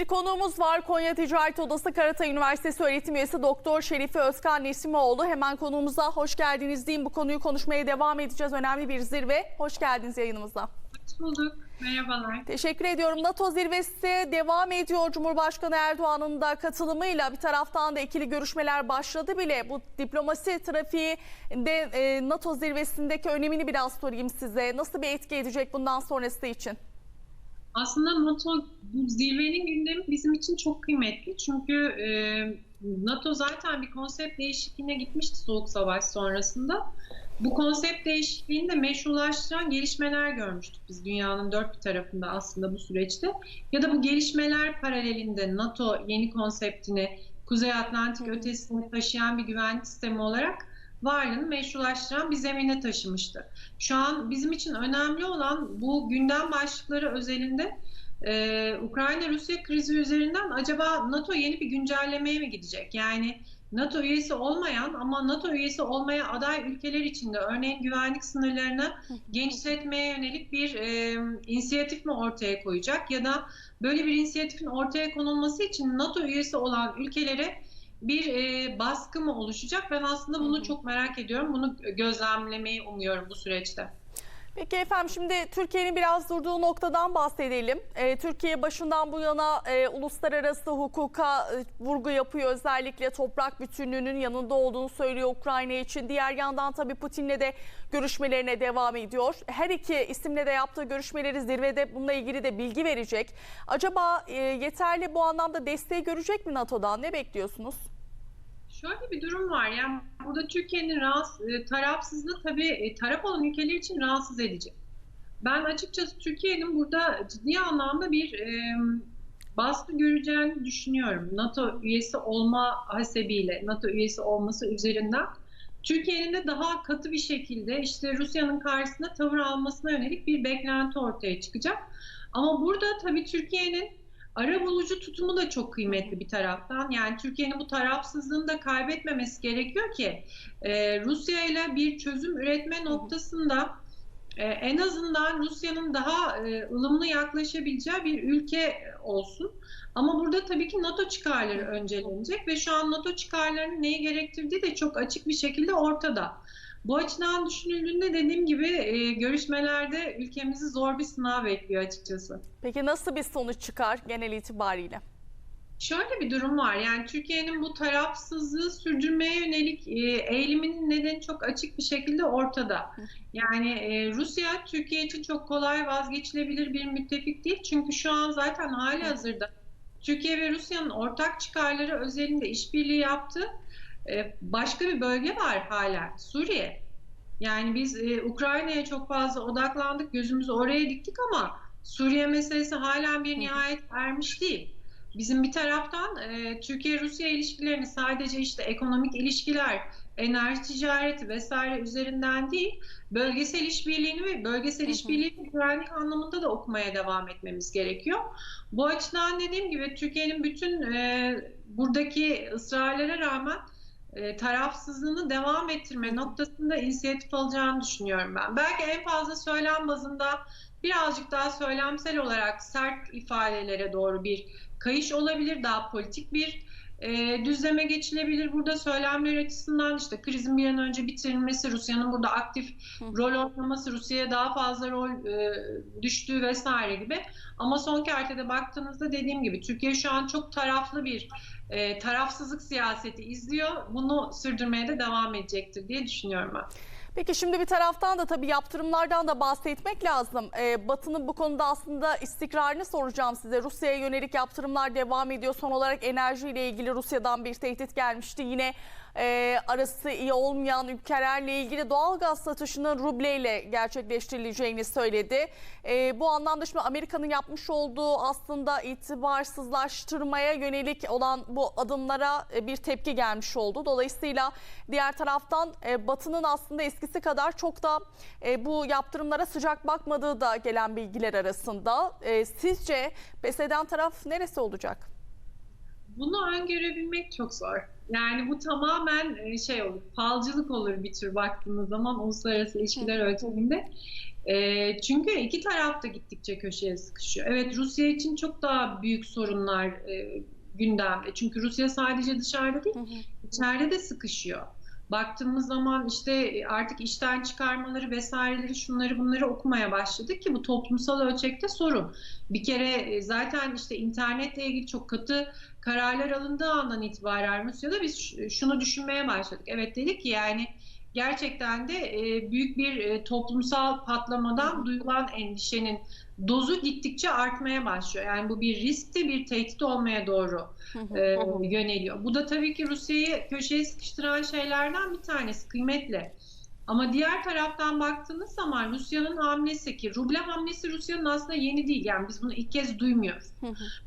Bir konuğumuz var. Konya Ticaret Odası Karatay Üniversitesi öğretim üyesi Doktor Şerife Özkan Nesimoğlu. Hemen konuğumuza hoş geldiniz diyeyim. Bu konuyu konuşmaya devam edeceğiz. Önemli bir zirve. Hoş geldiniz yayınımıza. Hoş bulduk. Merhabalar. Teşekkür ediyorum. NATO zirvesi devam ediyor. Cumhurbaşkanı Erdoğan'ın da katılımıyla bir taraftan da ikili görüşmeler başladı bile. Bu diplomasi trafiğinde e, NATO zirvesindeki önemini biraz sorayım size. Nasıl bir etki edecek bundan sonrası için? Aslında NATO bu zirvenin gündemi bizim için çok kıymetli. Çünkü e, NATO zaten bir konsept değişikliğine gitmişti Soğuk Savaş sonrasında. Bu konsept değişikliğini de meşrulaştıran gelişmeler görmüştük biz dünyanın dört bir tarafında aslında bu süreçte. Ya da bu gelişmeler paralelinde NATO yeni konseptini Kuzey Atlantik ötesine taşıyan bir güvenlik sistemi olarak varlığını meşrulaştıran bir zemine taşımıştı. Şu an bizim için önemli olan bu gündem başlıkları özelinde e, Ukrayna-Rusya krizi üzerinden acaba NATO yeni bir güncellemeye mi gidecek? Yani NATO üyesi olmayan ama NATO üyesi olmaya aday ülkeler içinde örneğin güvenlik sınırlarını genişletmeye yönelik bir e, inisiyatif mi ortaya koyacak ya da böyle bir inisiyatifin ortaya konulması için NATO üyesi olan ülkelere bir e, baskı mı oluşacak? Ben aslında bunu çok merak ediyorum. Bunu gözlemlemeyi umuyorum bu süreçte. Peki efendim şimdi Türkiye'nin biraz durduğu noktadan bahsedelim. Ee, Türkiye başından bu yana e, uluslararası hukuka e, vurgu yapıyor. Özellikle toprak bütünlüğünün yanında olduğunu söylüyor Ukrayna için. Diğer yandan tabii Putin'le de görüşmelerine devam ediyor. Her iki isimle de yaptığı görüşmeleri zirvede bununla ilgili de bilgi verecek. Acaba e, yeterli bu anlamda desteği görecek mi NATO'dan? Ne bekliyorsunuz? Şöyle bir durum var. Yani burada Türkiye'nin rahatsız, e, tarafsızlığı tabii e, taraf olan ülkeler için rahatsız edici. Ben açıkçası Türkiye'nin burada ciddi anlamda bir e, baskı göreceğini düşünüyorum. NATO üyesi olma hasebiyle, NATO üyesi olması üzerinden Türkiye'nin de daha katı bir şekilde işte Rusya'nın karşısında tavır almasına yönelik bir beklenti ortaya çıkacak. Ama burada tabii Türkiye'nin ara bulucu tutumu da çok kıymetli bir taraftan. Yani Türkiye'nin bu tarafsızlığını da kaybetmemesi gerekiyor ki e, Rusya ile bir çözüm üretme noktasında e, en azından Rusya'nın daha e, ılımlı yaklaşabileceği bir ülke olsun. Ama burada tabii ki NATO çıkarları öncelenecek ve şu an NATO çıkarlarının neyi gerektirdiği de çok açık bir şekilde ortada. Bu açıdan düşünüldüğünde dediğim gibi e, görüşmelerde ülkemizi zor bir sınav bekliyor açıkçası. Peki nasıl bir sonuç çıkar genel itibariyle? Şöyle bir durum var. Yani Türkiye'nin bu tarafsızlığı sürdürmeye yönelik e, eğiliminin nedeni çok açık bir şekilde ortada. Yani e, Rusya Türkiye için çok kolay vazgeçilebilir bir müttefik değil. Çünkü şu an zaten hali hazırda Türkiye ve Rusya'nın ortak çıkarları özelinde işbirliği yaptığı e, başka bir bölge var hala. Suriye. Yani biz e, Ukrayna'ya çok fazla odaklandık, gözümüzü oraya diktik ama Suriye meselesi hala bir nihayet ermiş değil. Bizim bir taraftan e, Türkiye-Rusya ilişkilerini sadece işte ekonomik ilişkiler, enerji ticareti vesaire üzerinden değil, bölgesel işbirliğini ve bölgesel işbirliği güvenlik anlamında da okumaya devam etmemiz gerekiyor. Bu açıdan dediğim gibi Türkiye'nin bütün e, buradaki ısrarlara rağmen e, tarafsızlığını devam ettirme noktasında inisiyatif alacağını düşünüyorum ben. Belki en fazla söylem bazında birazcık daha söylemsel olarak sert ifadelere doğru bir kayış olabilir, daha politik bir e, düzleme geçilebilir. Burada söylemler açısından işte krizin bir an önce bitirilmesi, Rusya'nın burada aktif rol oynaması, Rusya'ya daha fazla rol e, düştüğü vesaire gibi. Ama son kertede baktığınızda dediğim gibi Türkiye şu an çok taraflı bir e, tarafsızlık siyaseti izliyor. Bunu sürdürmeye de devam edecektir diye düşünüyorum ben. Peki şimdi bir taraftan da tabii yaptırımlardan da bahsetmek lazım. Ee, Batı'nın bu konuda aslında istikrarını soracağım size. Rusya'ya yönelik yaptırımlar devam ediyor. Son olarak enerjiyle ilgili Rusya'dan bir tehdit gelmişti. Yine e, arası iyi olmayan ülkelerle ilgili doğal gaz satışının rubleyle gerçekleştirileceğini söyledi. E, bu anlamda şimdi Amerika'nın yapmış olduğu aslında itibarsızlaştırmaya yönelik olan bu adımlara e, bir tepki gelmiş oldu. Dolayısıyla diğer taraftan e, Batı'nın aslında eskisi kadar çok da e, bu yaptırımlara sıcak bakmadığı da gelen bilgiler arasında. E, sizce pes eden taraf neresi olacak? Bunu öngörebilmek çok zor. Yani bu tamamen e, şey olur, falcılık olur bir tür baktığınız zaman uluslararası ilişkiler ölçeğinde. E, çünkü iki taraf da gittikçe köşeye sıkışıyor. Evet Rusya için çok daha büyük sorunlar e, gündemde. Çünkü Rusya sadece dışarıda değil, içeride de sıkışıyor. Baktığımız zaman işte artık işten çıkarmaları vesaireleri şunları bunları okumaya başladık ki bu toplumsal ölçekte sorun. Bir kere e, zaten işte internetle ilgili çok katı kararlar alındığı andan itibaren Rusya'da biz şunu düşünmeye başladık. Evet dedik ki yani gerçekten de e, büyük bir e, toplumsal patlamadan duyulan endişenin dozu gittikçe artmaya başlıyor. Yani bu bir riskti, bir tehdit olmaya doğru e, yöneliyor. Bu da tabii ki Rusya'yı köşeye sıkıştıran şeylerden bir tanesi kıymetli. Ama diğer taraftan baktığınız zaman Rusya'nın hamlesi ki ruble hamlesi Rusya'nın aslında yeni değil. Yani biz bunu ilk kez duymuyoruz.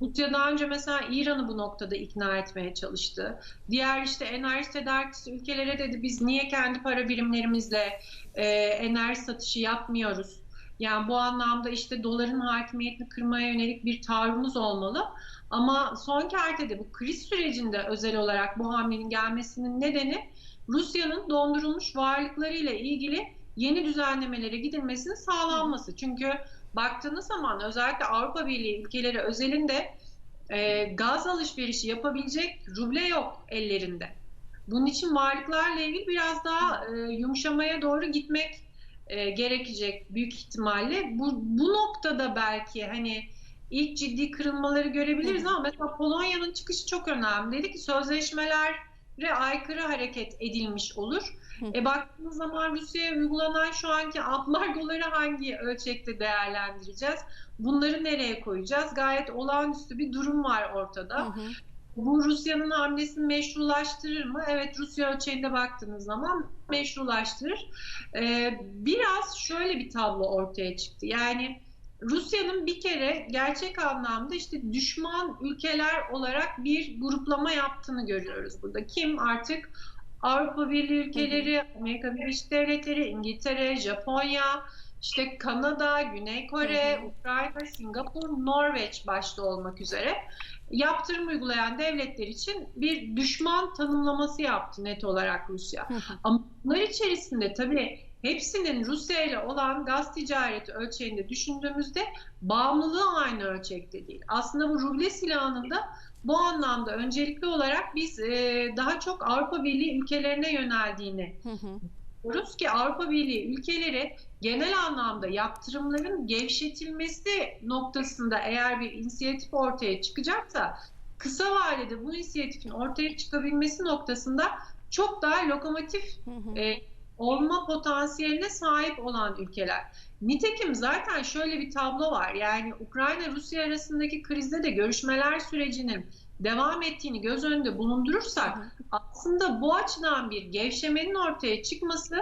Rusya daha önce mesela İran'ı bu noktada ikna etmeye çalıştı. Diğer işte enerji tedarikçisi ülkelere dedi biz niye kendi para birimlerimizle e, enerji satışı yapmıyoruz? Yani bu anlamda işte doların hakimiyetini kırmaya yönelik bir tavrımız olmalı. Ama son kertede bu kriz sürecinde özel olarak bu hamlenin gelmesinin nedeni Rusya'nın dondurulmuş varlıklarıyla ilgili yeni düzenlemelere gidilmesinin sağlanması. Çünkü baktığınız zaman özellikle Avrupa Birliği ülkeleri özelinde e, gaz alışverişi yapabilecek ruble yok ellerinde. Bunun için varlıklarla ilgili biraz daha e, yumuşamaya doğru gitmek e, gerekecek büyük ihtimalle. Bu, bu noktada belki hani ilk ciddi kırılmaları görebiliriz ama mesela Polonya'nın çıkışı çok önemli. Dedi ki sözleşmelere aykırı hareket edilmiş olur. E baktığımız zaman Rusya'ya uygulanan şu anki ambargoları hangi ölçekte değerlendireceğiz? Bunları nereye koyacağız? Gayet olağanüstü bir durum var ortada. Bu Rusya'nın hamlesini meşrulaştırır mı? Evet Rusya ölçeğinde baktığınız zaman meşrulaştırır. Ee, biraz şöyle bir tablo ortaya çıktı. Yani Rusya'nın bir kere gerçek anlamda işte düşman ülkeler olarak bir gruplama yaptığını görüyoruz burada. Kim artık Avrupa Birliği ülkeleri, Amerika Birleşik Devletleri, İngiltere, Japonya, işte Kanada, Güney Kore, Ukrayna, Singapur, Norveç başta olmak üzere yaptırım uygulayan devletler için bir düşman tanımlaması yaptı net olarak Rusya. Ama bunlar içerisinde tabii hepsinin Rusya ile olan gaz ticareti ölçeğinde düşündüğümüzde bağımlılığı aynı ölçekte değil. Aslında bu ruble silahının da bu anlamda öncelikli olarak biz e, daha çok Avrupa Birliği ülkelerine yöneldiğini görüyoruz ki Avrupa Birliği ülkeleri genel anlamda yaptırımların gevşetilmesi noktasında eğer bir inisiyatif ortaya çıkacaksa kısa vadede bu inisiyatifin ortaya çıkabilmesi noktasında çok daha lokomotif e, olma potansiyeline sahip olan ülkeler. Nitekim zaten şöyle bir tablo var. Yani Ukrayna-Rusya arasındaki krizde de görüşmeler sürecinin devam ettiğini göz önünde bulundurursak aslında bu açıdan bir gevşemenin ortaya çıkması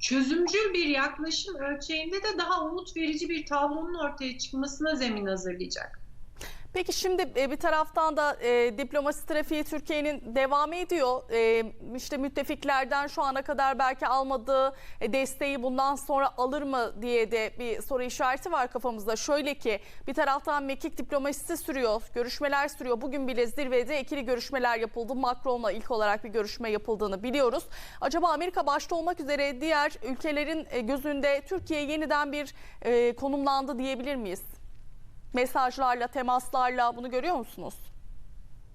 çözümcül bir yaklaşım ölçeğinde de daha umut verici bir tablonun ortaya çıkmasına zemin hazırlayacak. Peki şimdi e, bir taraftan da e, diplomasi trafiği Türkiye'nin devam ediyor. E, işte müttefiklerden şu ana kadar belki almadığı e, desteği bundan sonra alır mı diye de bir soru işareti var kafamızda. Şöyle ki bir taraftan mekik diplomasisi sürüyor, görüşmeler sürüyor. Bugün bile zirvede ikili görüşmeler yapıldı. Macron'la ilk olarak bir görüşme yapıldığını biliyoruz. Acaba Amerika başta olmak üzere diğer ülkelerin e, gözünde Türkiye yeniden bir e, konumlandı diyebilir miyiz? Mesajlarla, temaslarla bunu görüyor musunuz?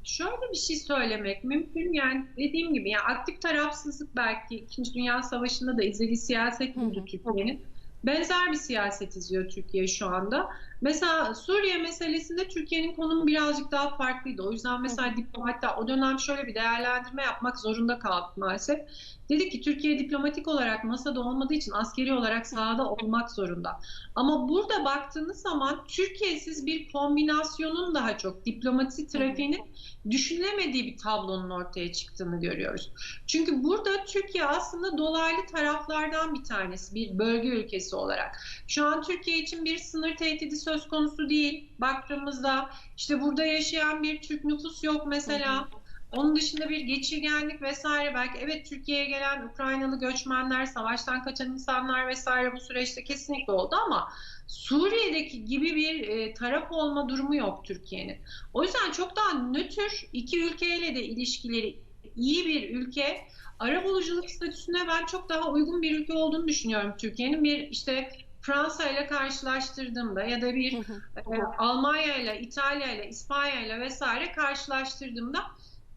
Şöyle bir şey söylemek mümkün yani dediğim gibi yani aktif tarafsızlık belki İkinci Dünya Savaşı'nda da izlediği siyaset buydu Türkiye'nin. Benzer bir siyaset izliyor Türkiye şu anda. Mesela Suriye meselesinde Türkiye'nin konumu birazcık daha farklıydı. O yüzden mesela diplomatlar o dönem şöyle bir değerlendirme yapmak zorunda kaldık maalesef. Dedik ki Türkiye diplomatik olarak masada olmadığı için askeri olarak sahada olmak zorunda. Ama burada baktığınız zaman Türkiye'siz bir kombinasyonun daha çok diplomasi trafiğinin düşünülemediği bir tablonun ortaya çıktığını görüyoruz. Çünkü burada Türkiye aslında dolaylı taraflardan bir tanesi, bir bölge ülkesi olarak. Şu an Türkiye için bir sınır tehdidi söz konusu değil. Baktığımızda işte burada yaşayan bir Türk nüfus yok mesela. Onun dışında bir geçirgenlik vesaire belki evet Türkiye'ye gelen Ukraynalı göçmenler, savaştan kaçan insanlar vesaire bu süreçte kesinlikle oldu ama Suriye'deki gibi bir e, taraf olma durumu yok Türkiye'nin. O yüzden çok daha nötr iki ülkeyle de ilişkileri iyi bir ülke. Arabuluculuk statüsüne ben çok daha uygun bir ülke olduğunu düşünüyorum Türkiye'nin. Bir işte Fransa ile karşılaştırdığımda ya da bir e, Almanya ile, İtalya ile, İspanya ile vesaire karşılaştırdığımda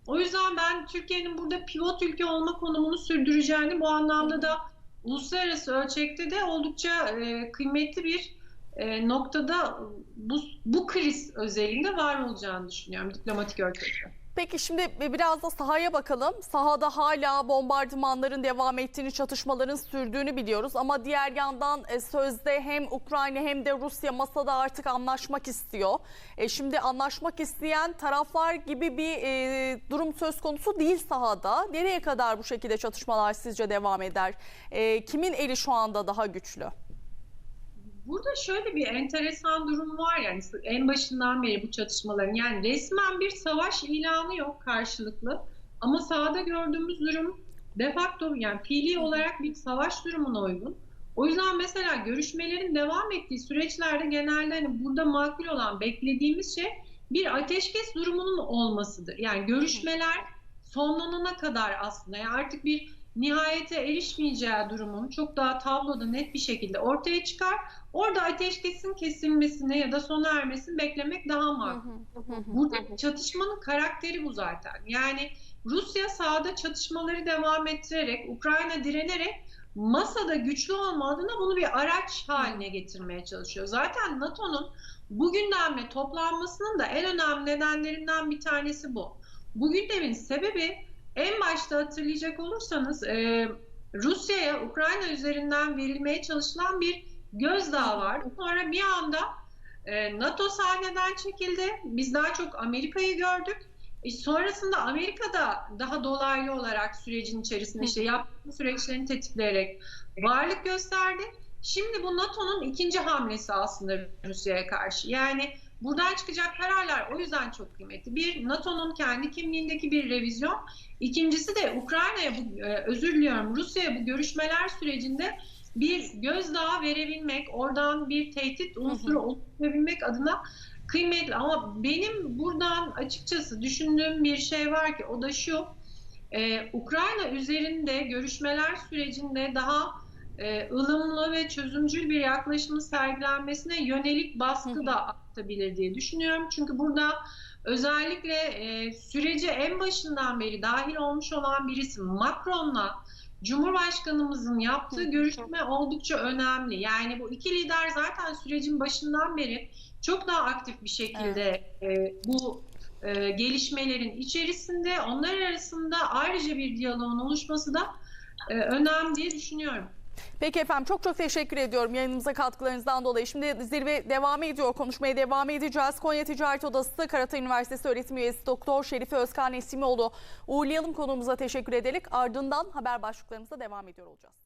o yüzden ben Türkiye'nin burada pivot ülke olma konumunu sürdüreceğini bu anlamda da uluslararası ölçekte de oldukça e, kıymetli bir e, noktada bu, bu kriz özelinde var olacağını düşünüyorum diplomatik ölçekte. Peki şimdi biraz da sahaya bakalım. Sahada hala bombardımanların devam ettiğini, çatışmaların sürdüğünü biliyoruz. Ama diğer yandan e, sözde hem Ukrayna hem de Rusya masada artık anlaşmak istiyor. E, Şimdi anlaşmak isteyen taraflar gibi bir e, durum söz konusu değil sahada. Nereye kadar bu şekilde çatışmalar sizce devam eder? Kimin eli şu anda daha güçlü? Şöyle bir enteresan durum var yani en başından beri bu çatışmaların yani resmen bir savaş ilanı yok karşılıklı ama sahada gördüğümüz durum de facto yani fiili olarak bir savaş durumuna uygun. O yüzden mesela görüşmelerin devam ettiği süreçlerde genelde hani burada makul olan beklediğimiz şey bir ateşkes durumunun olmasıdır. Yani görüşmeler sonlanana kadar aslında yani artık bir nihayete erişmeyeceği durumun çok daha tabloda net bir şekilde ortaya çıkar. Orada ateşkesin kesilmesini ya da sona ermesini beklemek daha makul. Burada çatışmanın karakteri bu zaten. Yani Rusya sahada çatışmaları devam ettirerek, Ukrayna direnerek masada güçlü olma adına bunu bir araç haline getirmeye çalışıyor. Zaten NATO'nun bu gündemle toplanmasının da en önemli nedenlerinden bir tanesi bu. Bu gündemin sebebi en başta hatırlayacak olursanız e, Rusya'ya Ukrayna üzerinden verilmeye çalışılan bir gözdağı vardı. Sonra bir anda e, NATO sahneden çekildi. Biz daha çok Amerika'yı gördük. E, sonrasında Amerika'da daha dolaylı olarak sürecin içerisinde işte yaptığı süreçlerini tetikleyerek varlık gösterdi. Şimdi bu NATO'nun ikinci hamlesi aslında Rusya'ya karşı. Yani buradan çıkacak kararlar o yüzden çok kıymetli. Bir, NATO'nun kendi kimliğindeki bir revizyon. İkincisi de Ukrayna'ya, e, özür diliyorum Rusya'ya bu görüşmeler sürecinde bir gözdağı verebilmek, oradan bir tehdit unsuru oluşturabilmek adına kıymetli. Ama benim buradan açıkçası düşündüğüm bir şey var ki o da şu. Ee, Ukrayna üzerinde görüşmeler sürecinde daha e, ılımlı ve çözümcül bir yaklaşımın sergilenmesine yönelik baskı da artabilir diye düşünüyorum. Çünkü burada özellikle e, sürece en başından beri dahil olmuş olan birisi Macron'la Cumhurbaşkanımızın yaptığı görüşme oldukça önemli. Yani bu iki lider zaten sürecin başından beri çok daha aktif bir şekilde e, bu e, gelişmelerin içerisinde onlar arasında ayrıca bir diyaloğun oluşması da e, önemli diye düşünüyorum. Peki efendim çok çok teşekkür ediyorum yayınımıza katkılarınızdan dolayı. Şimdi zirve devam ediyor. Konuşmaya devam edeceğiz. Konya Ticaret Odası Karatay Üniversitesi öğretim üyesi Doktor Şerife Özkan Esimoğlu uğurlayalım konuğumuza teşekkür ederek ardından haber başlıklarımıza devam ediyor olacağız.